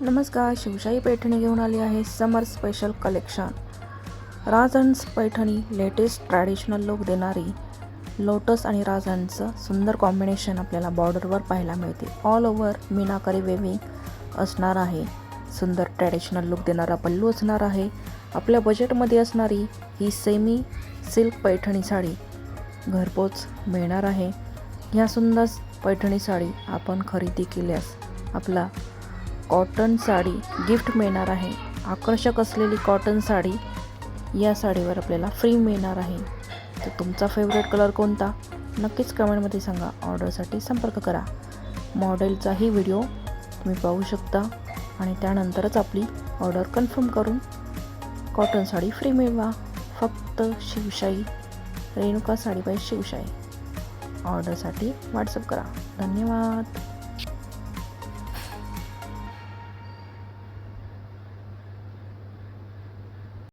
नमस्कार शिवशाही पैठणी घेऊन आली आहे summer special collection Rajhans Paithani latest traditional look देणारी लोटस आणि राजहंसचं सुंदर कॉम्बिनेशन आपल्याला बॉर्डरवर पाहायला मिळते. ऑल ओव्हर मीनाकारी वेविंग असणार आहे. सुंदर ट्रॅडिशनल लुक देणारा पल्लू असणार आहे. आपल्या बजेटमध्ये असणारी ही सेमी सिल्क पैठणी साडी घरपोच मिळणार आहे. ह्या सुंदर पैठणी साडी आपण खरेदी केल्यास आपला कॉटन साडी गिफ्ट मिळणार आहे. आकर्षक असलेली कॉटन साडी या साडीवर आपल्याला फ्री मिळणार आहे. तर तुमचा फेवरेट कलर कोणता? नक्कीच कमेंटमध्ये सांगा. ऑर्डरसाठी संपर्क करा. मॉडेलचाही व्हिडिओ तुम्ही पाहू शकता. आणि त्यानंतरच आपली ऑर्डर कन्फर्म करून कॉटन साडी फ्री मिळवा. फक्त शिवशाही रेणुका साडी बाय शिवशाही. ऑर्डरसाठी व्हॉट्सअप करा. धन्यवाद.